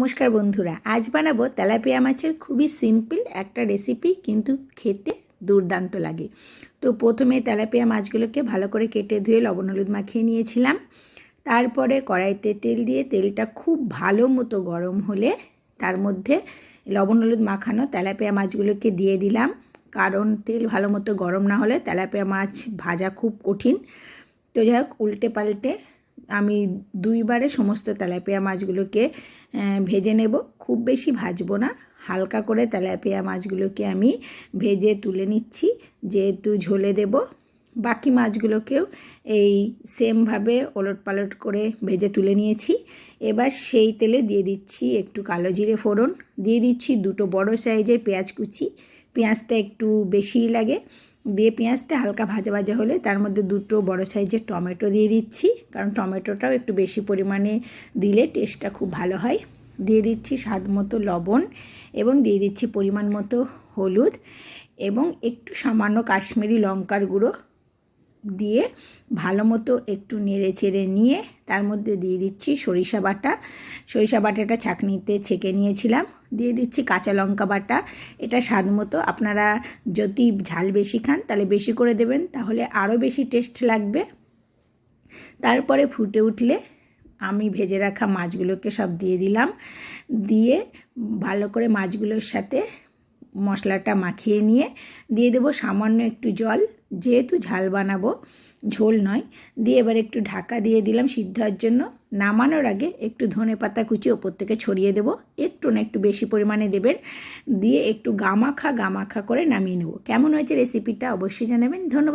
নমস্কার বন্ধুরা, আজ বানাবো তেলাপিয়া মাছের খুবই সিম্পল একটা রেসিপি কিন্তু খেতে দুর্দান্ত লাগে। তো প্রথমে তেলাপিয়া মাছগুলোকে ভালো করে কেটে ধুয়ে লবণ হলুদ মাখিয়ে নিয়েছিলাম। তারপরে কড়াইতে তেল দিয়ে তেলটা খুব ভালো মতো গরম হলে তার মধ্যে লবণ হলুদ মাখানো তেলাপিয়া মাছগুলোকে দিয়ে দিলাম। কারণ তেল ভালো মতো গরম না হলে তেলাপিয়া মাছ ভাজা খুব কঠিন। তো যাই হোক, উল্টে পাল্টে আমি দুইবারে সমস্ত তেলাপিয়া মাছগুলোকে ভেজে নেব। খুব বেশি ভাজবো না। হালকা করে তেলাপিয়া মাছগুলোকে আমি ভেজে তুলে নিচ্ছি। যেহেতু ঝোলে দেব, বাকি মাছগুলোকেও এই সেমভাবে ওলট পালট করে ভেজে তুলে নিয়েছি। এবার সেই তেলে দিয়ে দিচ্ছি একটু কালো জিরে ফোড়ন। দিয়ে দিচ্ছি দুটো বড় সাইজের পেঁয়াজ কুচি। পেঁয়াজটা একটু বেশিই লাগে। দিয়ে পেঁয়াজটা হালকা ভাজা ভাজা হলে তার মধ্যে দুটো বড় সাইজের টমেটো দিয়ে দিচ্ছি। কারণ টমেটোটাও একটু বেশি পরিমাণে দিলে টেস্টটা খুব ভালো হয়। দিয়ে দিচ্ছি স্বাদ মতো লবণ এবং দিয়ে দিচ্ছি পরিমাণ মতো হলুদ এবং একটু সামান্য কাশ্মীরি লঙ্কার গুঁড়ো দিয়ে ভালো মতো একটু নেড়ে চেড়ে নিয়ে তার মধ্যে দিয়ে দিচ্ছি সরিষা বাটা। সরিষা বাটাটা ছাঁকনিতে ছেঁকে নিয়েছিলাম। দিয়ে দিচ্ছি কাঁচা লঙ্কা বাটা। এটা স্বাদ মতো আপনারা যদি ঝাল বেশি খান তাহলে বেশি করে দেবেন, তাহলে আরও বেশি টেস্ট লাগবে। তারপরে ফুটে উঠলে আমি ভেজে রাখা মাছগুলোকে সব দিয়ে দিলাম। দিয়ে ভালো করে মাছগুলোর সাথে মশলাটা মাখিয়ে নিয়ে দিয়ে দেবো সামান্য একটু জল। যেহেতু ঝাল বানাবো, ঝোল নয়। দিয়ে এবার একটু ঢাকা দিয়ে দিলাম সিদ্ধ হওয়ার জন্য। নামানোর আগে একটু ধনে পাতা কুচি ওপর থেকে ছড়িয়ে দেবো। একটু না একটু বেশি পরিমাণে দেবেন। দিয়ে একটু গামাখা গামাখা করে নামিয়ে নেব। কেমন হয়েছে রেসিপিটা অবশ্যই জানাবেন। ধন্যবাদ।